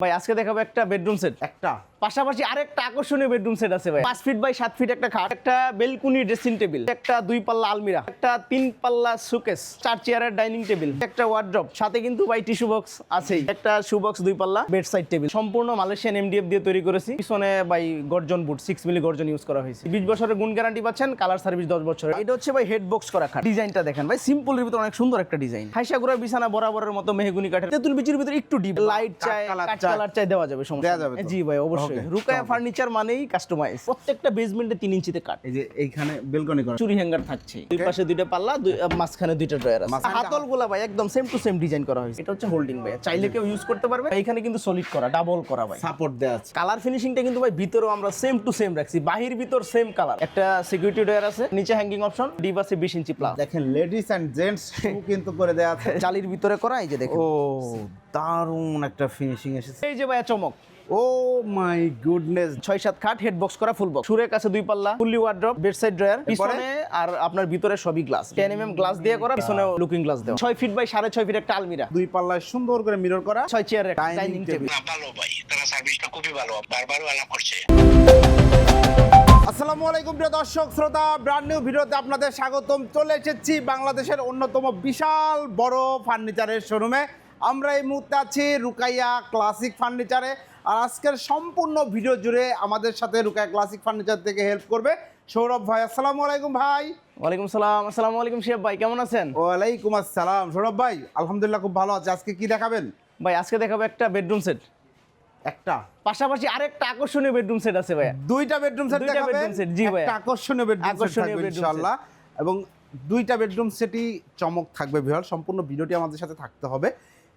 ভাই আজকে দেখাবো একটা বেডরুম সেট একটা। পাশাপাশি আরেকটা আকর্ষণীয় বেডরুম সেট আছে ভাই। পাঁচ ফিট বাই সাত ফিট একটা খাট একটা বেলকুনি ড্রেসিং টেবিল একটা দুই পাল্লা আলমিরা একটা তিন পাল্লা সুকেস চার চেয়ারের ডাইনিং টেবিল একটা ওয়ার্ড্রপ সাথে কিন্তু ভাই টিস্যু বক্স আছেই। একটা শু বক্স দুই পাল্লা বেড সাইড টেবিল সম্পূর্ণ মালয়েশিয়ান এমডিএফ দিয়ে তৈরি করেছি। পিছনে ভাই গর্জন বুট সিক্স মিলি গর্জন ইউজ করা হয়েছে। বিশ বছরের গুণ গ্যারান্টি পাচ্ছেন কালার সার্ভিস দশ বছরের। এটা হচ্ছে ভাই হেড বক্স করা খাট। ডিজাইনটা দেখেন ভাই সিম্পলের ভিতরে অনেক সুন্দর একটা ডিজাইন হাইসাগুড়ার বিছানা বরাবরের মতো মেহগুনি কাঠের। তেঁতুল বিচির ভিতরে একটু ডিপ লাইট চাই। কালার চাই দেওয়া যাবে সমস্যা দেওয়া যাবে জি ভাই অবশ্যই। Okay, রুকায়া ফার্নিচার মানেই কাস্টমাইজ প্রত্যেকটা বেসমেন্টে তিন ইঞ্চিতে কাট এই যে এইখানে বেলকনি করা। চুরি হ্যাঙ্গার থাকছে। দুই পাশে দুইটা পাল্লা দুই মাঝখানে দুইটা ড্রয়ার আছে। হাতলগুলা ভাই একদম সেম টু সেম ডিজাইন করা হয়েছে। এটা হচ্ছে হোল্ডিং ভাই। চাইলে কেউ ইউজ করতে পারবে। এখানে কিন্তু সলিড করা ডাবল করা ভাই। সাপোর্ট দেওয়া আছে। কালার ফিনিশিংটা কিন্তু ভাই ভিতরেও আমরা সেম টু সেম রাখছি। বাহির ভিতর সেম কালার একটা সিকিউরিটি ডয়ার আছে নিচে হ্যাঙ্গিং অপশন ডিপ আছে বিশ ইঞ্চি প্লাস দেখেন লেডিস এন্ড জেন্টস কিন্তু করে দেওয়া আছে। জালির ভিতরে করা এই যে দেখুন। ও দারুণ একটা ফিনিশিং এসেছে। এই যে ভাইয়া চমক। Oh my goodness. ছয় সাত খাট হেড বক্স করা ফুল বক্স সুরের কাছে দুই পাল্লা fully wardrobe bed side drawer পিছনে আর আপনার ভিতরে সবই glass ten M M glass দিয়ে করা পিছনে লুকিং গ্লাস দেওয়া। ছয় ফিট বাই সাড়ে ছয় ফিট একটা আলমিরা। দুই পাল্লায় সুন্দর করে মিরর করা ছয় চেয়ারের ডাইনিং টেবিল ভালো ভাই তারা সার্ভিসটা খুবই ভালো বারবারও আলাপ করছে। আসসালামু আলাইকুম প্রিয় দর্শক শ্রোতা ব্র্যান্ড নিউ ভিডিওতে আপনাদের স্বাগতম। চলে এসেছি বাংলাদেশের অন্যতম বিশাল বড় ফার্নিচারের শোরুমে আমরা এই মুহূর্তে আছি রুকাইয়া ক্লাসিক ফার্নিচারে আর আজকের সম্পূর্ণ ভিডিও জুড়ে আমাদের সাথে রুকাইয়া ক্লাসিক ফার্নিচার থেকে হেল্প করবে সৌরভ ভাই। আসসালামু আলাইকুম ভাই। ওয়ালাইকুম সালাম আসসালামু আলাইকুম শিয়াব ভাই কেমন আছেন? ওয়ালাইকুম আসসালাম। সৌরভ ভাই আলহামদুলিল্লাহ খুব ভালো আছে। আজকে কি দেখাবেন? ভাই আজকে দেখাবো একটা বেডরুম সেট একটা? পাশাপাশি আরেকটা আকর্ষণীয় বেডরুম সেট আছে ভাইয়া। দুইটা বেডরুম সেট দুইটা দেখাবেন? bedroom set, জি ভাইয়া। একটা আকর্ষণীয় বেডরুম সেট আকর্ষণীয় থাকবে ইনশাআল্লাহ। এবং দুইটা বেডরুম সেটই চমক থাকবে ভিউয়ার সম্পূর্ণ ভিডিওটি আমাদের সাথে থাকতে হবে।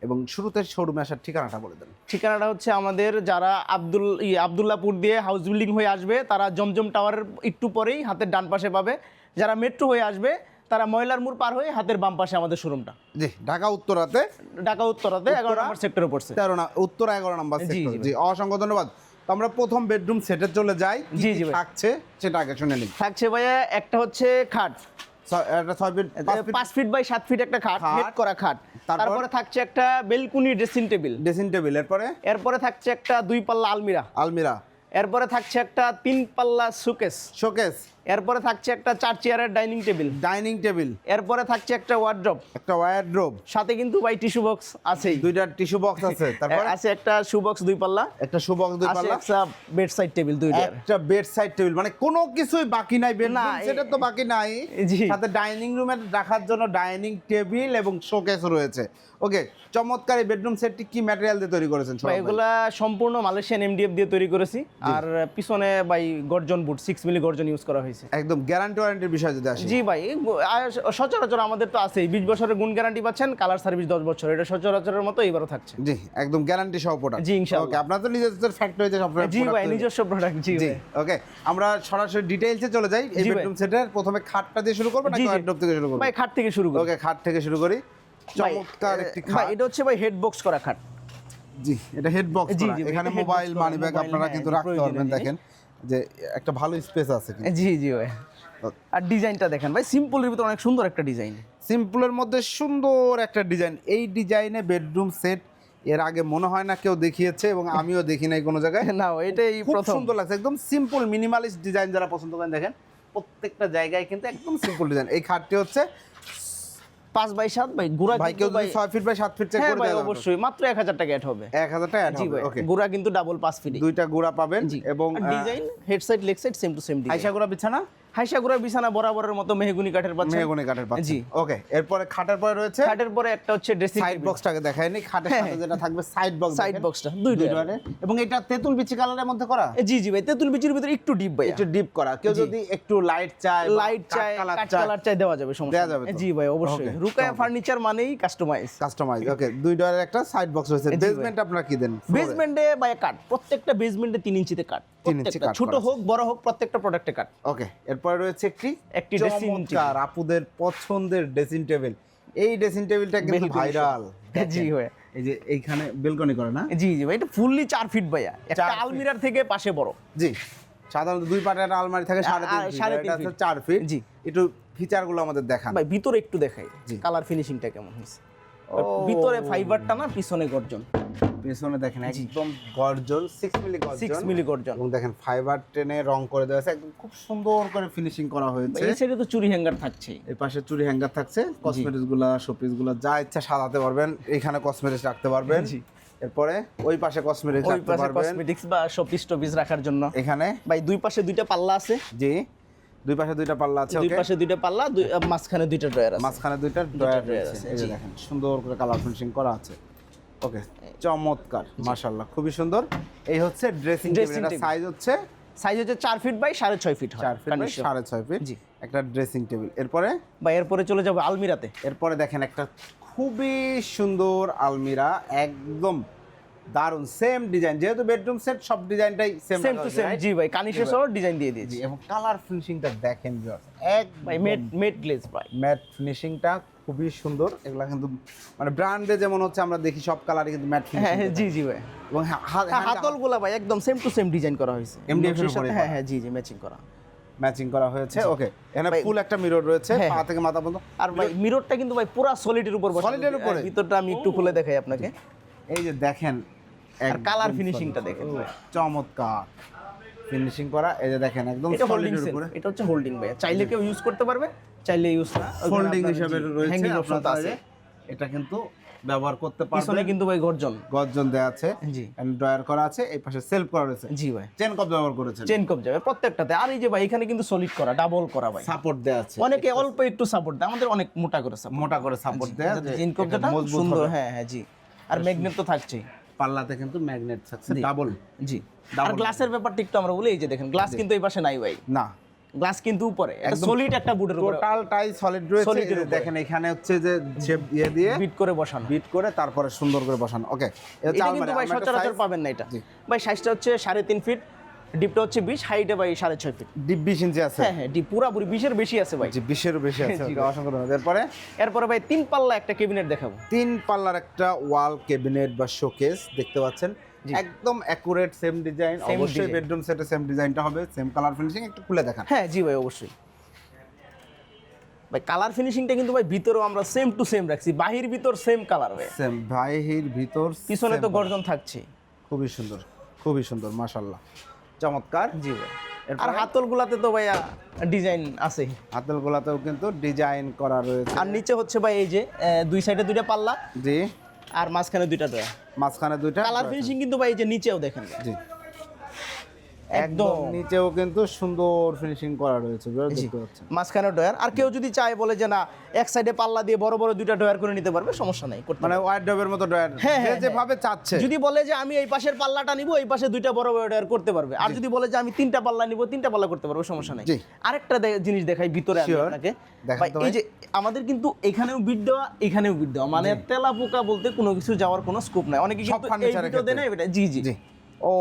এবং শুরুতে শোরুমে আসার ঠিকানাটা বলে দেন। ঠিকানাটা হচ্ছে আমাদের যারা আব্দুল ই আবদুল্লাপুর দিয়ে হাউস বিল্ডিং হয়ে আসবে তারা জমজম টাওয়ারের একটু পরেই হাতের ডান পাশে পাবে। যারা মেট্রো হয়ে আসবে তারা ময়লার মোড় পার হয়ে হাতের বাম পাশে আমাদের শোরুমটা জি ঢাকা উত্তরাতে। ঢাকা উত্তরাতে এগারো? নম্বর সেক্টরে পড়ছে তেরো না উত্তরা এগারো নাম্বার জি, জি অসংখ্য ধন্যবাদ। আমরা প্রথম বেডরুম সেটে চলে যাই। জি, জি থাকছে সেটা আগে শুনে নিন থাকছে ভাইয়া একটা হচ্ছে খাট। ছয়- একটা ছয় ফিট পাঁচ ফিট বাই সাত ফিট একটা খাট। হেড করা খাট। তারপরে? থাকছে একটা balcony dressing table dressing table এরপরে? এরপরে থাকছে একটা দুই পাল্লা আলমিরা। আলমিরা। এরপরে থাকছে একটা তিন পাল্লা শোকেস শোকেস এরপরে থাকছে একটা চার চেয়ারের ডাইনিং টেবিল। Dining table. এরপরে থাকছে একটা ওয়ার্ড্রপ একটা ওয়ারড্রোব সাথে কিন্তু ভাই টিস্যু বক্স আছেই। দুইটা টিস্যু বক্স আছে। তারপর? আছে একটা শু বক্স দুই পাল্লা। একটা শু বক্স দুই আছে পাল্লা। একটা বেড সাইড টেবিল দুইটা একটা বেড সাইড টেবিল মানে কোনো কিছুই বাকি নাই বেড না, সেটা তো বাকি নাই। জি। সাথে ডাইনিং রুমে রাখার জন্য ডাইনিং টেবিল এবং শোকেস রয়েছে। ওকে চমৎকার এই বেডরুম সেটটি কি ম্যাটেরিয়াল দিয়ে তৈরি করেছেন? এগুলা সম্পূর্ণ মালয়েশিয়ান এমডিএফ দিয়ে তৈরি করেছি। আর পিছনে ভাই গর্জন বুট সিক্স মিলি গর্জন ইউজ করা হয়েছে। একদম গ্যারান্টি ওয়ারেন্টির বিষয় যদি আসে। জি ভাই সচরাচর আমাদের তো আছেই। বিশ বছরের গুণ গ্যারান্টি পাচ্ছেন কালার সার্ভিস দশ বছর। এটা সচরাচরের মতো এবারও থাকছে। জি একদম গ্যারান্টি সহ প্রোডাক্ট জি, ইনশাআল্লাহ। ওকে আপনার তো নিজস্ব ফ্যাক্টরিতে সব জি ভাই নিজস্ব প্রোডাক্ট জি জি ওকে আমরা সরাসরি ডিটেইলসে চলে যাই। এই বেডরুম সেটের প্রথমে খাটটা দিয়ে শুরু করব নাকি ওয়ার্ডরোব থেকে শুরু করব? ভাই খাট থেকে শুরু করি। ওকে খাট থেকে শুরু করি। চমৎকার একটি ভাই খাট। এটা হচ্ছে ভাই হেড বক্স করা খাট। জি এটা হেড বক্স এখানে মোবাইল মানি ব্যাগ আপনারা কিন্তু রাখতে পারবেন দেখেন। যে একটা ভালো স্পেস আছে জি জি ভাই। আর ডিজাইনটা দেখেন ভাই সিম্পলের ভিতরে অনেক সুন্দর একটা ডিজাইন। সিম্পলের মধ্যে সুন্দর একটা ডিজাইন এই ডিজাইনে বেডরুম সেট এর আগে মনে হয় না কেউ দেখিয়েছে এবং আমিও দেখি নাই কোনো জায়গায়। না এটাই প্রথম। সুন্দর লাগছে একদম সিম্পল মিনিমালিস্ট ডিজাইন যারা পছন্দ করেন দেখেন প্রত্যেকটা জায়গায় কিন্তু একদম সিম্পল ডিজাইন এই খাটটি হচ্ছে পাঁচ বাই সাত বাই গুড়া ভাই কেউ যদি ছয় ফিট বাই সাত ফিট চেক হ্যাঁ করে ভাই অবশ্যই মাত্র এক হাজার টাকা অ্যাড হবে। এক হাজার টাকা জি ভাই ওকে গুড়া কিন্তু ডাবল পাঁচ ফিট দুইটা গুড়া পাবেন এবং design head side leg side same to same design আইসা গুড়া বিছানা? হাইসা গুড়া বিছানা বরাবরের মতো মেহগুনি কাঠের পাচ্ছেন। মেহগনি কাঠের পাচ্ছেন। জি। ওকে এরপরে খাটের পরে রয়েছে? খাটের পরে একটা হচ্ছে ড্রেসিং সাইড বক্সটাকে দেখায়নি খাটের হ্যাঁ, সাথে যেটা থাকবে সাইড বক্স সাইড বক্সটা দুইটা এবং এটা তেঁতুল বিচি কালারের মধ্যে করা? জি জি ভাই তেঁতুল বিচির ভিতরে একটু ডিপ ভাই একটু ডিপ করা। কেউ যদি একটু লাইট চায় লাইট চাই কালার চায় দেওয়া যাবে সমস্যা দেওয়া যাবে জি ভাই অবশ্যই। রুকায়া ফার্নিচার মানেই কাস্টমাইজ কাস্টমাইজ ওকে। দুই ডলারের একটা সাইড বক্স রয়েছে। ভাই। বেসমেন্ট আপনারা কি দেন? বেসমেন্টে বাই কাট প্রত্যেকটা বেসমেন্টে তিন ইঞ্চিতে কাট তিন ইঞ্চি কাট ছোট হোক বড় হোক প্রত্যেকটা প্রোডাক্টে কাট ওকে এরপরে রয়েছে একটি একটি dressing চমৎকার আপুদের পছন্দের ড্রেসিং টেবিল এই ড্রেসিং টেবিলটা কিন্তু ভাইরাল জি ভাই। এই যে এইখানে বেলকনি করে না? জি জি ভাই এটা ফুললি চার ফিট ভাইয়া। একটা আলমিরার থেকে পাশে বড়। জি সাধারণত দুই পাটের একটা আলমারি থাকে সাড়ে তিন সাড়ে তিন এটা চার ফিট জি। একটু ফিচারগুলো আমাদের দেখান। ভাই ভিতরে একটু দেখাই। জি। কালার ফিনিশিংটা কেমন হয়েছে? ভিতরে ফাইবারটা না পিছনে গর্জন। পেছনে দেখেন একদম গর্জন সিক্স মিলি সিক্স মিলি গর্জন। এবং দেখেন ফাইবার টেনে রং করে দেওয়া আছে একদম খুব সুন্দর করে ফিনিশিং করা হয়েছে। এই সাইডে তো চুরি হ্যাঙ্গার থাকছে এই পাশে চুরি হ্যাঙ্গার থাকছে কসমেটিক্সগুলা শোপিসগুলা যা ইচ্ছা সাজাতে পারবেন এখানে কসমেটিক্স রাখতে পারবেন। এরপরে ওই পাশে কসমেটিক্স ওই পাশে কসমেটিক্স বা শপিস টপিস রাখার জন্য। এখানে? ভাই দুই পাশে দুইটা পাল্লা আছে। জি। দুই পাশে দুইটা পাল্লা আছে দুই পাশে দুইটা পাল্লা দুই মাঝখানে দুইটা ড্রয়ার আছে। মাঝখানে দুইটা ড্রয়ার আছে, এই দেখেন সুন্দর করে কালার ফিনিশিং করা আছে। ওকে চমৎকার মাশাআল্লাহ খুবই সুন্দর। এই হচ্ছে ড্রেসিং টেবিল এটা সাইজ হচ্ছে সাইজ হচ্ছে চার ফিট বাই সাড়ে ছয় ফিট চার ফিট বাই সাড়ে ছয় ফিট জি। একটা ড্রেসিং টেবিল এরপরে? বা এরপরে চলে যাব আলমিরাতে। এরপরে দেখেন একটা খুবই সুন্দর আলমিরা একদম দারুণ সেম ডিজাইন যেহেতু বেডরুম সেট সব ডিজাইনটাই সেম সেম টু সেম জি ভাই কানিশে সহ ডিজাইন দিয়ে দিয়েছি। এবং কালার ফিনিশিংটা দেখেন viewers, ভাই একদম মেট মেট গ্লেজ ভাই। ম্যাট ফিনিশিংটা খুবই সুন্দর। এগুলা কিন্তু মানে ব্র্যান্ডে যেমন হচ্ছে আমরা দেখি সব কালারই কিন্তু ম্যাট হ্যাঁ হ্যাঁ জি জি ভাই। এবং হা- হা- হ্যাঁ, ভাই একদম সেম টু সেম ডিজাইন করা হয়েছে। MDF এর সাথে- হ্যাঁ হ্যাঁ জি জি ম্যাচিং করা। ম্যাচিং করা হয়েছে ওকে এখানে ফুল একটা মিরর রয়েছে হ্যাঁ, পা হ্যাঁ। থেকে মাথা পর্যন্ত। আর ভাই মিররটা কিন্তু ভাই পুরা সলিডের উপর। Solid এর উপরে? হ্যাঁ, ভিতরটা আমি একটু খুলে দেখাই আপনাকে। এই যে দেখেন আর কালার। ফিনিশিংটা দেখেন চমৎকার। ফিনিশিং করা এই যে দেখেন একদম এটা হোল্ডিং এর উপরে। এটা হচ্ছে হোল্ডিং ভাই চাইলে কেউ ইউজ করতে পারবে চাইলে ইউজ না। ফোল্ডিং হিসেবে রয়েছে আপনার আছে আছে। এটা কিন্তু ব্যবহার করতে পিছনে পারবেন কিন্তু ভাই গর্জন। গর্জন দেওয়া আছে। জি। এন্ড ড্রয়ার করা আছে এই পাশে সেলফ করা রয়েছে। জি ভাই। চেন কপ ব্যবহার করেছেন। চেন কপ যাবে প্রত্যেকটাতে। আর এই যে ভাই এখানে কিন্তু সলিড করা ডাবল করা ভাই। সাপোর্ট দেওয়া আছে। অনেকে অল্প একটু সাপোর্ট দেয় আমাদের অনেক মোটা করে সাপোর্ট মোটা করে সাপোর্ট দেওয়া যে চেন কপ যেটা সুন্দর হ্যাঁ হ্যাঁ জি। আর ম্যাগনেট তো থাকছেই। পাল্লাতে কিন্তু ম্যাগনেট থাকছে ডাবল জি। আর গ্লাসের ব্যাপারটা একটু আমরা বলি এই যে দেখেন গ্লাস কিন্তু এই পাশে নাই ভাই। না। গ্লাস কিন্তু উপরে সলিড একটা বুটের উপরে। টোটালটাই সলিড রয়েছে। দেখেন এখানে হচ্ছে যে শেপ দিয়ে দিয়ে বিট করে বসানো। বিট করে তারপরে সুন্দর করে বসানো। ওকে এটা কিন্তু ভাই সচরাচর পাবেন না এটা। ভাই সাইজটা হচ্ছে সাড়ে তিন ফিট ডিপটা হচ্ছে বিশ হাইটে ভাই সাড়ে ছয় ফিট ডিপ বিশ ইঞ্চি আছে। হ্যাঁ হ্যাঁ ডিপ পুরাপুরি বিশের বেশি আছে ভাই। জি বিশেরও বেশি আছে। অসংখ্য ধন্যবাদ। এরপরে? এরপরে ভাই তিন পাল্লা একটা ক্যাবিনেট দেখাবো। তিন পাল্লার একটা ওয়াল ক্যাবিনেট বা শোকেস দেখতে পাচ্ছেন। একদম অ্যাকুরেট সেম ডিজাইন অবশ্যই বেডরুম সেটে সেম ডিজাইনটা হবে সেম কালার ফিনিশিং একটু খুলে দেখান। হ্যাঁ জি ভাই অবশ্যই। ভাই কালার ফিনিশিংটা কিন্তু ভাই ভিতরেও আমরা সেম টু সেম রাখছি বাহির ভিতর সেম কালার ভাই। সেম ভাইহির ভিতর পিছনে তো গর্জন থাকছে। খুবই সুন্দর খুবই সুন্দর মাশাল্লাহ চমৎকার। জি ভাই? আর হাতলগুলাতে তো ভাইয়া ডিজাইন আছে। হাতের গোলাতেও কিন্তু ডিজাইন করা রয়েছে। আর নিচে হচ্ছে ভাই এই যে দুই সাইডে দুইটা পাল্লা। জি। আর মাঝখানে দুইটা দেয়া। মাঝখানে দুইটা। কালার ফিনিশিং কিন্তু ভাই এই যে নিচেও দেখেন। জি। একদম নিচেও কিন্তু সুন্দর ফিনিশিং করা রয়েছে মাঝখানে ড্রয়ার। আর কেউ যদি চায় বলে যে না এক সাইডে পাল্লা দিয়ে বড় বড় দুইটা ড্রয়ার করে নিতে পারবে সমস্যা নাই করতে মানে ওয়াইড ডবের মতো ড্রয়ার হ্যাঁ, হ্যাঁ, যেভাবে চাচ্ছে। যদি বলে যে আমি এই পাশের পাল্লাটা নিব এই পাশে দুইটা বড় বড় ড্রয়ার করতে পারবে। আর যদি বলে যে আমি তিনটা পাল্লা নিব তিনটা পাল্লা করতে পারবে সমস্যা নাই। আরেকটা জিনিস দেখাই ভিতরে আমি. আপনাকে। এই যে আমাদের কিন্তু এখানেও বিট দেওয়া এখানেও বিট দেওয়া। মানে তেলা পোকা বলতে কোনো কিছু যাওয়ার কোনো স্কোপ নাই। অনেকে কিন্তু এই বিটও দেয় না এটা জি। জি। ও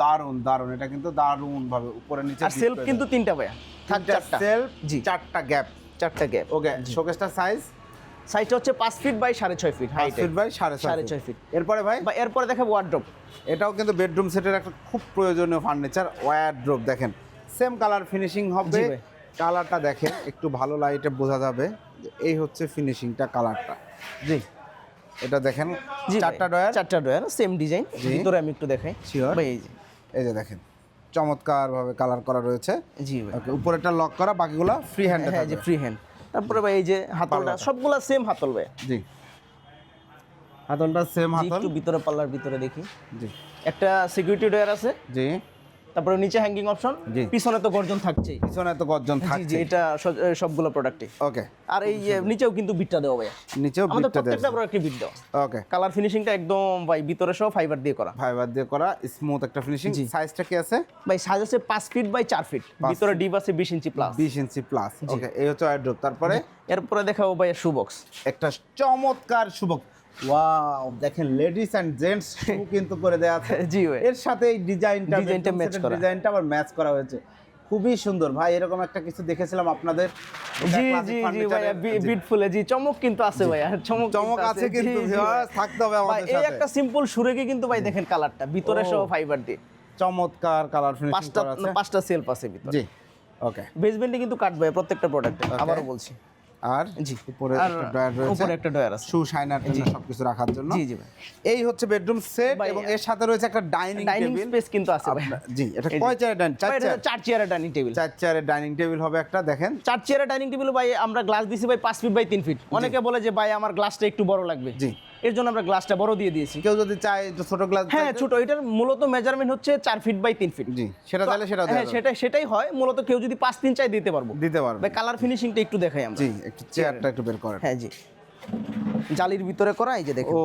দারুণ দারুণ এটা কিন্তু দারুণ ভাবে উপরে নিচে আর সেলফ কিন্তু তিনটা ভাইয়া। থাক চারটা। সেলফ জি। চারটা গ্যাপ চারটা গ্যাপ ওকে শোকেসটা সাইজ সাইজটা হচ্ছে পাঁচ ফিট বাই সাড়ে ছয় ফিট হাইট ফিট বাই সাড়ে সাড়ে ছয় ফিট। এরপরে ভাই? বা এরপরে দেখাবো ওয়ার্ড্রপ এটাও কিন্তু বেডরুম সেটের একটা খুব প্রয়োজনীয় ফার্নিচার ওয়ারড্রোপ দেখেন। সেম কালার ফিনিশিং হবে। কালারটা দেখেন একটু ভালো লাইটে বোঝা যাবে এই হচ্ছে ফিনিশিংটা কালারটা জি। এটা দেখেন চারটা ডয়ার চারটা ডয়ার সেম ডিজাইন। ভিতরে আমি একটু দেখাই. ভাই এই যে। এই যে দেখেন চমৎকার ভাবে কালার করা রয়েছে। জি ওকে উপরেটা লক করা বাকিগুলো ফ্রি হ্যান্ডে হ্যাঁ যে ফ্রি হ্যান্ড তারপরে ভাই এই যে হাতলটা। সবগুলা সেম হাতল ভাই। জি। হাতলটা সেম হাতল। একটু ভিতরে পাল্লার ভিতরে দেখি। জি। একটা সিকিউরিটি ডয়ার আছে। জি। তারপরে নিচে হ্যাঙ্গিং অপশন পিছনে তো গর্জন থাকছেই। পিছনে তো গর্জন থাকছে এটা সবগুলো প্রোডাক্টে ওকে। আর এই নিচেও কিন্তু বিটটা দেওয়া ভাই নিচেও আমাদের বিটটা প্রত্যেকটা দেওয়া। প্রোডাক্টে বিট দেওয়া। ওকে। কালার ফিনিশিংটা একদম ভাই ভিতরে সব ফাইবার দিয়ে করা। ফাইবার দিয়ে করা স্মুথ একটা ফিনিশিং। সাইজটা কি আছে? ভাই সাইজ আছে পাঁচ ফিট বাই চার ফিট ভিতরে ডিপ আছে বিশ ইঞ্চি প্লাস বিশ ইঞ্চি প্লাস ওকে এই হচ্ছে ওয়ারড্রোপ তারপরে? এরপরে দেখাবো ভাই শু বক্স একটা চমৎকার শুভক ওয়াও দেখেন লেডিস এন্ড জেন্টস শু কিন্তু করে দেওয়া আছে। জি এর সাথে এই ডিজাইনটা ডিজাইনটা match করা। ডিজাইনটা আবার ম্যাচ করা হয়েছে। খুবই সুন্দর। ভাই এরকম একটা কিছু দেখেছিলাম আপনাদের। জি জি জি ভাইয়া জি। চমক কিন্তু আছে ভাইয়া চমক চমক আছে। কিন্তু ভাই। থাকতে হবে ভাই, আমাদের এই একটা সিম্পল সুরেকে কিন্তু ভাই দেখেন কালারটা ভিতরে। সহ ফাইবার দিয়ে। চমৎকার কালার ফিনিশিং পাঁচটা পাঁচটা সেলফ আছে ভিতরে। জি ওকে বেসমেন্টে কিন্তু কাটবে প্রত্যেকটা প্রোডাক্টে আবারও বলছি। আর জি। উপরে একটা ড্রয়ার রয়েছে। উপরে একটা ড্রয়ার আছে। শু শাইনার সবকিছু রাখার জন্য। জি জি ভাই। এই হচ্ছে বেডরুম সেট এবং এর সাথে রয়েছে একটা ডাইনিং ডাইনিং টেবিল স্পেস কিন্তু আছে ভাই। জি এটা কয় চেয়ারের ডাইনিং চার চেয়ার চার চেয়ারের ডাইনিং টেবিল চার চেয়ারের ডাইনিং টেবিল হবে একটা দেখেন। চার চেয়ারের ডাইনিং টেবিল ভাই আমরা গ্লাস দিছি ভাই পাঁচ ফিট বাই তিন ফিট অনেকে বলে যে ভাই আমার গ্লাসটা একটু বড় লাগবে। জি। এর জন্য আমরা গ্লাসটা বড় দিয়ে দিয়েছি। কেউ যদি চায় ছোট গ্লাস হ্যাঁ ছোট এটার মূলত মেজারমেন্ট হচ্ছে চার ফিট বাই তিন ফিট জি সেটা তাহলে সেটা হ্যাঁ সেটাই সেটাই হয়। মূলত কেউ যদি পাঁচ তিন চাই দিতে পারব। দিতে পারব। ভাই কালার ফিনিশিংটা একটু দেখাই আমরা। জি একটু চেয়ারটা একটু বের করেন। হ্যাঁ জি। জালির ভিতরে করা এই যে দেখুন। ও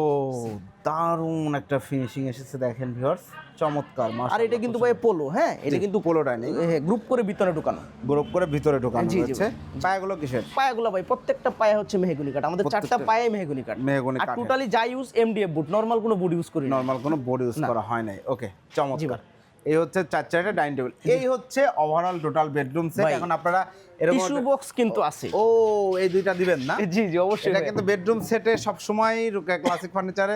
দারুণ একটা ফিনিশিং এসেছে দেখেন ভিউয়ার্স চমৎকার আর এটা কিন্তু ভাই পোলো হ্যাঁ? এটা কিন্তু পোলো ডাইনিং গ্রুপ করে ভিতরে ঢুকানো। গ্রুপ করে ভিতরে ঢোকানো রয়েছে পায়াগুলো কিসের? পায়াগুলো ভাই প্রত্যেকটা পায়া হচ্ছে মেহগুনি কাঠ। আমাদের চারটা পায়ে মেহগুনি কাঠ। মেহগনি আর টোটালি যা ইউজ এমডিএফ বুট নরমাল কোনো বুট ইউজ করি নর্মাল কোনো বোর্ড ইউজ করা হয় নাই। ওকে চমৎকার। এই হচ্ছে চার চারটা ডাইনিং টেবিল এই হচ্ছে ওভারঅল টোটাল বেডরুম সেট এখন আপনারা এরকম টিস্যু বক্স কিন্তু আছে। ও এই দুইটা দিবেন না? জি জি অবশ্যই এটা কিন্তু বেডরুম সেটে সব সময় রুকা ক্লাসিক ফার্নিচারে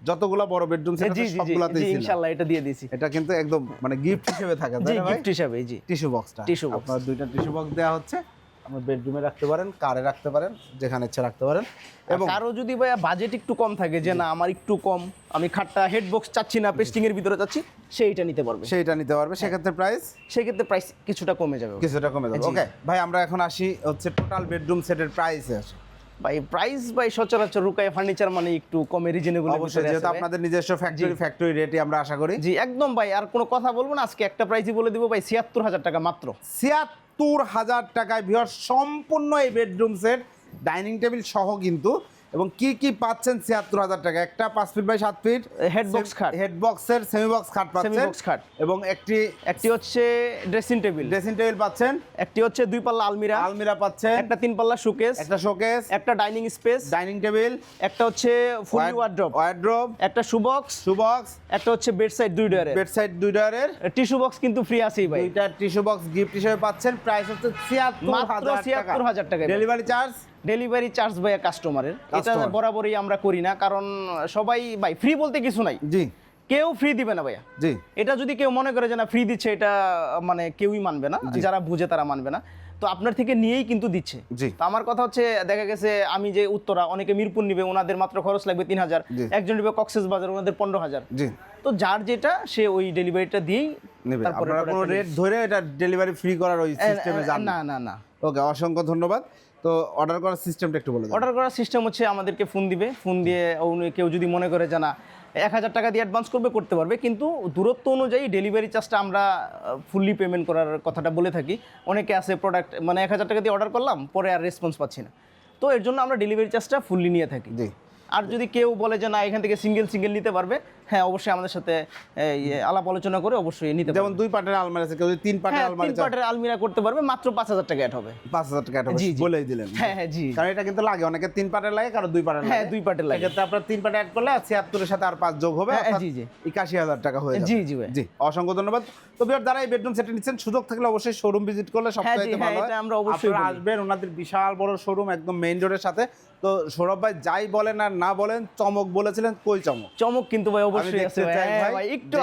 যতগুলো বড় বেডরুম সেট আছে সবগুলাতে ইনশাআল্লাহ এটা দিয়ে দিয়েছি। এটা কিন্তু একদম মানে গিফট হিসেবে থাকে তাই না ভাই? গিফট হিসেবে জি। টিস্যু বক্সটা টিস্যু বক্স আপনার দুইটা টিস্যু বক্স দেওয়া হচ্ছে। বেডরুমে রাখতে পারেন কারে রাখতে পারেন যেখানে ইচ্ছা রাখতে পারেন। এবং এবং কারও যদি ভাইয়া বাজেট একটু কম থাকে যে না আমার একটু কম আমি খাটটা হেড বক্স চাচ্ছি না পেস্টিং এর ভিতরে চাচ্ছি সেইটা নিতে পারবে। সেইটা নিতে পারবে। সেক্ষেত্রে প্রাইস সেক্ষেত্রে প্রাইস কিছুটা কমে যাবে। কিছুটা কমে যাবে। ওকে ভাই আমরা এখন আসি হচ্ছে টোটাল বেডরুম সেটের প্রাইসে আসি ভাই প্রাইস ভাই সচরাচর রুকায় ফার্নিচার মানে একটু কমে রিজনেবল অবশ্যই যেহেতু আপনাদের নিজস্ব ফ্যাক্টরি ফ্যাক্টরি রেটে আমরা আশা করি। জি একদম ভাই আর কোনো কথা বলব না আজকে একটা প্রাইসই বলে দিব ভাই ছিয়াত্তর হাজার টাকা মাত্র। ছিয়াত্তর হাজার টাকায় ভিওর সম্পূর্ণ এই বেডরুম সেট ডাইনিং টেবিল সহ কিন্তু এবং কি কি পাচ্ছেন ছিয়াত্তর হাজার টাকা? একটা পাঁচ ফিট বাই সাত ফিট হেড বক্স খাট। হেড বক্সের সেমি বক্স খাট পাচ্ছেন। Box খাট। এবং একটি একটি হচ্ছে ড্রেসিং টেবিল ড্রেসিং টেবিল পাচ্ছেন। একটি হচ্ছে দুই পাল্লা আলমিরা। আলমিরা পাচ্ছেন। একটা তিন পাল্লা শোকেস একটা শোকেস একটা ডাইনিং স্পেস ডাইনিং টেবিল একটা হচ্ছে ফুলি ওয়ার্ড্রপ ওয়ার্ড্রোব একটা শুবক্স শু বক্স একটা হচ্ছে বেড সাইড দুই ডয়ারের বেড সাইড দুই ডয়ারের টিস্যু বক্স কিন্তু ফ্রি আছেই ভাই। দুইটা টিস্যু বক্স গিফট হিসেবে পাচ্ছেন। প্রাইস হচ্ছে ছিয়াত্তর হাজার 76,000 টাকায়। ডেলিভারি চার্জ ডেলিভারি চার্জ ভাইয়া কাস্টমারের এটা বরাবরই আমরা করি না কারণ সবাই ভাই ফ্রি বলতে কিছু নাই। জি। কেউ ফ্রি দিবে না ভাইয়া। জি। এটা যদি কেউ মনে করে যে না ফ্রি দিচ্ছে এটা মানে কেউই মানবে না। যারা বুঝে তারা মানবে না। তো আপনার থেকে নিয়েই কিন্তু দিচ্ছে। জি। তো আমার কথা হচ্ছে দেখা গেছে আমি যে উত্তরা অনেকে মিরপুর নিবে ওনাদের মাত্র খরচ লাগবে তিন হাজার। একজন নিবে কক্সেস বাজার ওনাদের পনেরো হাজার। জি। তো যার যেটা সে ওই ডেলিভারিটা দিয়েই নেবে। আপনারা কোনো রেট ধরে এটা ডেলিভারি ফ্রি করার ওই সিস্টেমে যান। না না না। ওকে অসংখ্য ধন্যবাদ। তো অর্ডার করার সিস্টেমটা একটু বলে অর্ডার করার সিস্টেম হচ্ছে আমাদেরকে ফোন দিবে। ফোন দিয়ে কেউ যদি মনে করে যে না এক হাজার টাকা দিয়ে অ্যাডভান্স করবে করতে পারবে। কিন্তু দূরত্ব অনুযায়ী ডেলিভারি চার্জটা আমরা ফুললি পেমেন্ট করার কথাটা বলে থাকি। অনেকে আছে প্রোডাক্ট মানে এক হাজার টাকা দিয়ে অর্ডার করলাম পরে আর রেসপন্স পাচ্ছি না। তো এর জন্য আমরা ডেলিভারি চার্জটা ফুললি নিয়ে থাকি। জি। আর যদি কেউ বলে যে না এখান থেকে সিঙ্গেল সিঙ্গেল নিতে পারবে হ্যাঁ অবশ্যই আমাদের সাথে আলাপ আলোচনা করে অবশ্যই নিতে যেমন দুই পার্টের আলমারি আছে কেউ তিন পার্টের হ্যাঁ আলমারি তিন চায়। পার্টের আলমিরা করতে পারবে মাত্র পাঁচ হাজার টাকা অ্যাড হবে। পাঁচ হাজার টাকা জি। বলেই দিলেন। হ্যাঁ হ্যাঁ জি। কারণ এটা কিন্তু লাগে অনেকে তিন পার্টের লাগে কারও দুই পার্টের হ্যাঁ দুই পার্টের লাগে। আপনার তিন পার্ট অ্যাড করলে ছিয়াত্তরের সাথে আর পাঁচ যোগ হবে হ্যাঁ, জি, জি। একাশি হাজার টাকা হয়ে জি, জি জি অসংখ্য ধন্যবাদ। তো বিয়ার যারা এই বেডরুম সেট নিচ্ছেন সুযোগ থাকলে অবশ্যই শোরুম ভিজিট করলে হ্যাঁ, হ্যাঁ, ভালো হয়। এটা আমরা অবশ্যই আসবেন ওনাদের বিশাল বড় শোরুম একদম মেইন রোডের সাথে। তো সৌরভ ভাই যাই বলেন আর না বলেন চমক বলেছিলেন কই চমক? চমক কিন্তু ভাই অবশ্যই আছে হ্যাঁ, ভাই। ভাই একটু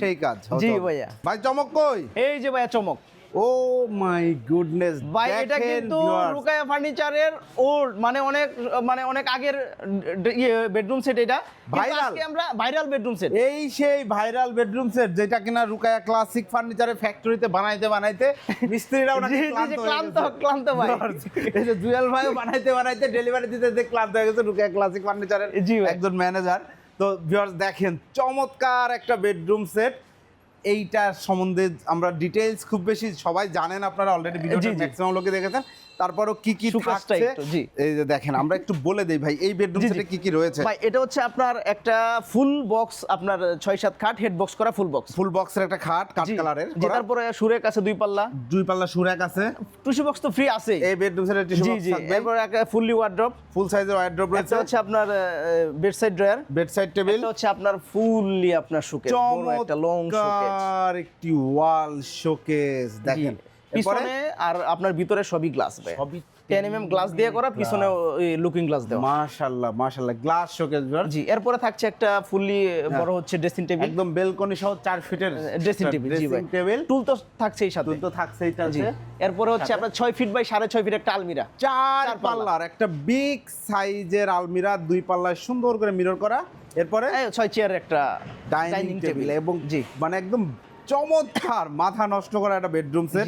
সেই কাজ জি ভাইয়া। ভাই চমক কই? এই যে ভাইয়া চমক। ও মাই গুডনেস ভাই এটা কিন্তু রুকায়া ফার্নিচারের ওল্ড মানে অনেক মানে অনেক আগের ইয়ে বেডরুম সেট এটা। আজকে আমরা ভাইরাল বেডরুম সেট এই সেই ভাইরাল বেডরুম সেট যেটা কিনা রুকায়া ক্লাসিক ফার্নিচারের ফ্যাক্টরিতে বানাইতে বানাইতে মিস্ত্রিরাও নাকি জি, জি, জি, ক্লান্ত ক্লান্ত। ভাই। এই যে জুয়েল ভাইও বানাইতে বানাইতে ডেলিভারি দিতে ক্লান্ত হয়ে গেছে রুকায়া ক্লাসিক ফার্নিচারের একজন ম্যানেজার তো ভিউয়ার্স দেখেন চমৎকার একটা বেডরুম সেট এইটার সম্বন্ধে আমরা ডিটেইলস খুব বেশি সবাই জানেন আপনারা অলরেডি ভিডিওটা। ম্যাক্সিমাম লোকে দেখেছেন তারপরও কি কি থাকছে? এই যে দেখেন আমরা একটু বলে দেই ভাই এই বেডরুম। সেটে কি কি রয়েছে? ভাই এটা হচ্ছে আপনার একটা ফুল বক্স আপনার ছয় সাত খাট হেড বক্স করা ফুল বক্স ফুল বক্সের একটা খাট কাঠ কালারের তারপরে সুরের কাছে দুই পাল্লা। দুই পাল্লা সুরাক আছে। টুসি বক্স তো ফ্রি আছে এই বেডরুম সেটের টিস্যু বক্স থাকবে। এরপর একটা ফুললি ওয়ার্ড্রপ ফুল সাইজের ওয়ার্ড্রপ রয়েছে। একটা হচ্ছে আপনার bed side drawer bed side table এটা হচ্ছে আপনার ফুললি আপনার শোকেস বড় একটা লং শোকেস চমৎকার একটি ওয়াল শোকেস দেখেন। পিছনে আর আপনার ভিতরে সবই গ্লাস ভাই সবই টেন এম এম গ্লাস দিয়ে করা পিছনে লুকিং গ্লাস দেওয়া। মাশাআল্লাহ মাশাআল্লাহ গ্লাস শোকেস জি এরপরে থাকছে একটা ফুললি হ্যাঁ। বড় হচ্ছে ড্রেসিং টেবিল একদম বেলকনি সহ চার ফিটের ড্রেসিং টেবিল জি ভাই। টেবিল টুল তো থাকছেই সাথে। তো থাকছেই আছে এরপরে হচ্ছে আপনার ছয় ফিট বাই সাড়ে ছয় ফিট একটা আলমিরা। চার চার পাল্লা। পাল্লার একটা বিগ সাইজের আলমিরা দুই পাল্লায় সুন্দর করে মিরর করা। এরপরে ছয় চেয়ারের একটা ডাইনিং টেবিল এবং জি। মানে একদম চমৎকার মাথা নষ্ট করা একটা বেডরুম সেট।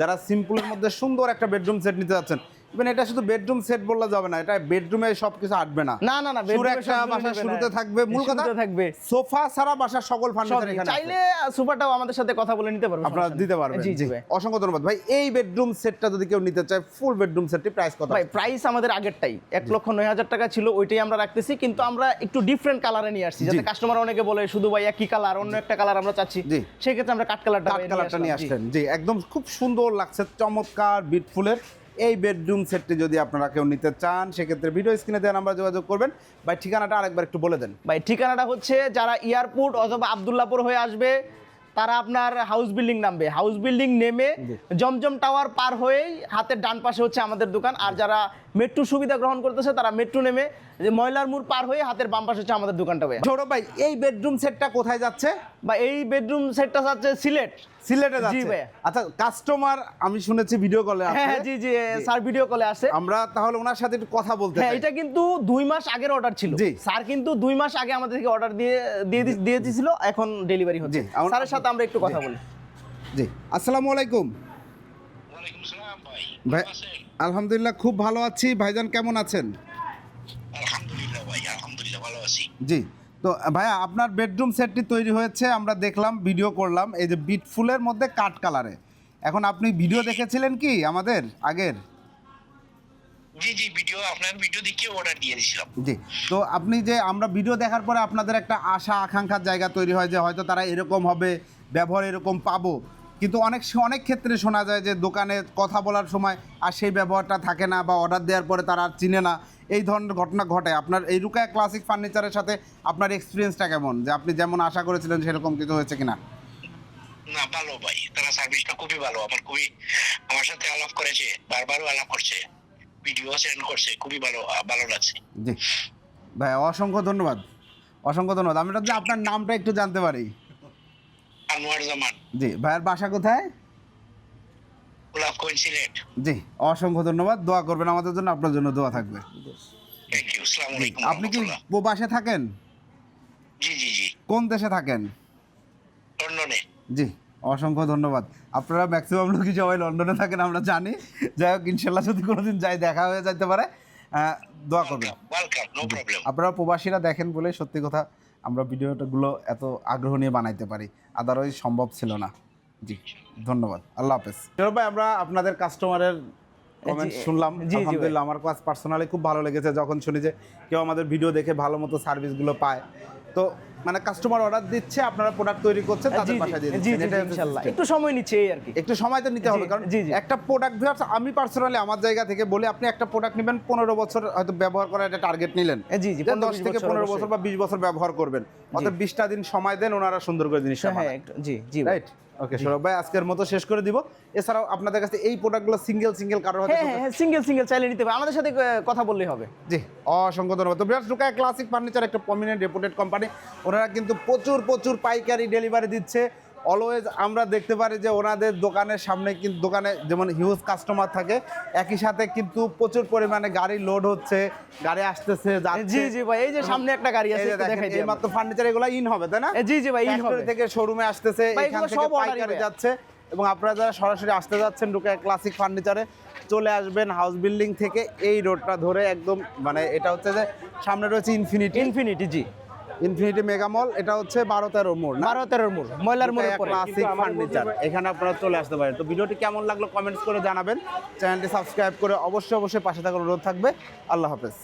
যারা সিম্পলের মধ্যে সুন্দর একটা বেডরুম সেট নিতে যাচ্ছেন ইভেন এটা শুধু বেডরুম সেট বললে যাবে না এটা বেডরুমে সবকিছু আটবে না। না না একটা নেবে শুরুতে থাকবে মূল কথা থাকবে। সোফা ছাড়া বাসার সকল ফার্নিচার এখানে চাইলে সুপারটাও আমাদের সাথে কথা বলে নিতে পারবে আপনারা দিতে পারবেন জি ভাই। অসংখ্য ধন্যবাদ। ভাই এই বেডরুম সেটটা যদি কেউ নিতে চায় ফুল বেডরুম সেটটি প্রাইস কত? ভাই প্রাইস আমাদের আগেরটাই। এক লক্ষ নয় হাজার টাকা ছিল ওইটাই আমরা রাখতেছি কিন্তু আমরা একটু ডিফারেন্ট কালারে নিয়ে আসছি। যাতে কাস্টমার অনেকে বলে শুধু ভাই একই কালার অন্য একটা কালার আমরা চাচ্ছি। জি। সেই ক্ষেত্রে আমরা কাট কালারটা কাঠ কালারটা নিয়ে আসলেন। জি একদম খুব সুন্দর লাগছে চমৎকার বিটফুলের এই বেডরুম সেটটি যদি আপনারা কেউ নিতে চান সেক্ষেত্রে ভিডিও স্ক্রিনে দেওয়া নাম্বার যোগাযোগ করবেন। ভাই ঠিকানাটা আরেকবার একটু বলে দেন। ভাই ঠিকানাটা হচ্ছে যারা এয়ারপোর্ট অথবা আবদুল্লাপুর হয়ে আসবে তারা আপনার হাউস বিল্ডিং নামবে। হাউস বিল্ডিং নেমে জমজম টাওয়ার পার হয়েই হাতের ডান পাশে হচ্ছে আমাদের দোকান। আর যারা মেট্রো সুবিধা গ্রহণ করতেছে তারা মেট্রো নেমে যে ময়লার মুড় পার হয়ে হাতের বাম পাশে হচ্ছে আমাদের দোকানটা ভাই সৌরভ ভাই এই বেডরুম সেটটা কোথায় যাচ্ছে? বা এই বেডরুম সেটটা যাচ্ছে সিলেট। সিলেটে জি যাচ্ছে? ভাইয়া। আচ্ছা কাস্টমার আমি শুনেছি ভিডিও কলে হ্যাঁ হ্যাঁ, জি জি স্যার ভিডিও কলে আসে আমরা তাহলে ওনার সাথে একটু কথা বলতে হ্যাঁ এটা কিন্তু দুই মাস আগের অর্ডার ছিল। জি। স্যার কিন্তু দুই মাস আগে আমাদের থেকে অর্ডার দিয়ে দিয়ে দি- দিয়ে দিয়েছিল এখন ডেলিভারি হচ্ছে। স্যারের সাথে আমরা একটু কথা বলি। জি আসসালামু আলাইকুম। ওয়ালাইকুম সালাম ভাই ভাই? আলহামদুলিল্লাহ খুব ভালো আছি। ভাইজান কেমন আছেন? আলহামদুলিল্লাহ ভাই আলহামদুলিল্লাহ ভালো আছি। জি। তো ভাইয়া আপনার বেডরুম সেটটি তৈরি হয়েছে আমরা দেখলাম ভিডিও করলাম এই যে বিট ফুলের মধ্যে কাট কালারে। এখন আপনি ভিডিও দেখেছিলেন কি আমাদের আগের? জি জি ভিডিও আপনার ভিডিও দেখে অর্ডার দিয়ে দিয়েছিলাম। জি। তো আপনি যে আমরা ভিডিও দেখার পরে আপনাদের একটা আশা আকাঙ্ক্ষার জায়গা তৈরি হয় যে হয়তো তারা এরকম হবে ব্যবহার এরকম পাবো। কিন্তু অনেক অনেক ক্ষেত্রে শোনা যায় যে দোকানে কথা বলার সময় আর সেই ব্যবহারটা থাকে না বা অর্ডার দেওয়ার পরে তারা আর চিনে না। এই ধরনের ঘটনা ঘটে। আপনার এই রুকায় ক্লাসিক ফার্নিচারের সাথে আপনার এক্সপিরিয়েন্সটা কেমন? যে আপনি যেমন আশা করেছিলেন সেরকম কিছু হয়েছে কিনা? না ভালো ভাই। তারা সার্ভিসটা খুবই ভালো। আমার খুবই আমার সাথে আলাপ করেছে বারবারও আলাপ করছে ভিডিও সেন্ড করছে। খুবই ভালো ভালো লাগছে। জি। ভাই অসংখ্য ধন্যবাদ। অসংখ্য ধন্যবাদ। আমি আপনার নামটা একটু জানতে পারি। আনোয়ার জামান। জি ভাইয়ের বাসা কোথায়? সিলেট। জি অসংখ্য ধন্যবাদ। দোয়া করবেন আমাদের জন্য আপনার জন্য দোয়া থাকবে। থ্যাংক ইউ আসসালামু আলাইকুম আপনি কি। প্রবাসে থাকেন? জি জি জি। কোন দেশে থাকেন? লন্ডনে। জি অসংখ্য ধন্যবাদ। আপনারা ম্যাক্সিমাম লোকই সবাই লন্ডনে থাকেন আমরা জানি। যাই হোক ইনশাল্লাহ যদি কোনোদিন যাই দেখা হয়ে যেতে পারে। দোয়া করবেন। আপনারা প্রবাসীরা দেখেন বলে সত্যি কথা আমরা ভিডিওটাগুলো এত আগ্রহ নিয়ে বানাইতে পারি আদারওয়াইজ সম্ভব ছিল না। জি ধন্যবাদ। আল্লাহ হাফেজ। ভাই আমরা আপনাদের কাস্টমারের কমেন্ট শুনলাম। জি, জি ভাই। আলহামদুলিল্লাহ আমার কাছে পার্সোনালি খুব ভালো লেগেছে। যখন শুনি যে কেউ আমাদের ভিডিও দেখে ভালো মতো সার্ভিসগুলো পায় তো মানে কাস্টমার অর্ডার দিচ্ছে আপনারা প্রোডাক্ট তৈরি করছেন তাদের জি, বাসায় দিয়ে দিচ্ছেন। এটা ইনশাআল্লাহ একটু সময় নিচ্ছে এই আর কি। একটু সময় তো নিতে হবে কারণ। একটা প্রোডাক্ট আমি পার্সোনালি আমার জায়গা থেকে বলি আপনি একটা প্রোডাক্ট নেবেন পনেরো বছর হয়তো ব্যবহার করার একটা টার্গেট নিলেন। জি জি যে 15 দশ থেকে পনেরো অবশ্যই। বছর বা বিশ বছর ব্যবহার করবেন। অর্থাৎ বিশটা দিন সময় দেন ওনারা সুন্দর করে জিনিসটা হ্যাঁ একটু জি জি রাইট ওকে সৌরভ ভাই আজকের মতো শেষ করে দিব। এছাড়াও আপনাদের কাছে এই প্রোডাক্টগুলো সিঙ্গেল সিঙ্গেল কারোর হাতে হ্যাঁ হ্যাঁ সিঙ্গেল সিঙ্গেল চাইলে নিতে পারে আমাদের সাথে কথা বললেই হবে। জি অসংখ্য ধন্যবাদ। তো বিরাট লুকায় ক্লাসিক ফার্নিচার একটা প্রমিনেন্ট রেপুটেড কোম্পানি ওনারা কিন্তু প্রচুর প্রচুর পাইকারি ডেলিভারি দিচ্ছে। অলওয়েজ আমরা দেখতে পারি যে ওনাদের দোকানের সামনে কিন্তু দোকানে যেমন হিউজ কাস্টমার থাকে একই সাথে কিন্তু প্রচুর পরিমাণে গাড়ি লোড হচ্ছে গাড়ি আসতেছে জি জি ভাই এই যে সামনে একটা গাড়ি আছে দেখাই দিই মাত্র ফার্নিচার এগুলো ইন হবে তাই না? জি জি ভাই ইন হবে। থেকে শোরুমে আসতেছে এখান থেকে পাইকারি যাচ্ছে এবং আপনারা যারা সরাসরি আসতে যাচ্ছেন ঢুকে ক্লাসিক ফার্নিচারে চলে আসবেন হাউস বিল্ডিং থেকে এই রোডটা ধরে একদম মানে এটা হচ্ছে যে সামনে রয়েছে ইনফিনিটি ইনফিনিটি জি। ইনফিনিটি মেগা মল এটা হচ্ছে বারো তেরো মোড় বারো তেরো মোড় ময়লার মোড় ক্লাসিক ফার্নিচার এখানে আপনারা চলে আসতে পারেন। তো ভিডিওটি কেমন লাগল কমেন্টস করে জানাবেন। চ্যানেলটি সাবস্ক্রাইব করে অবশ্যই অবশ্যই পাশে থাকার অনুরোধ থাকবে। আল্লাহ হাফেজ।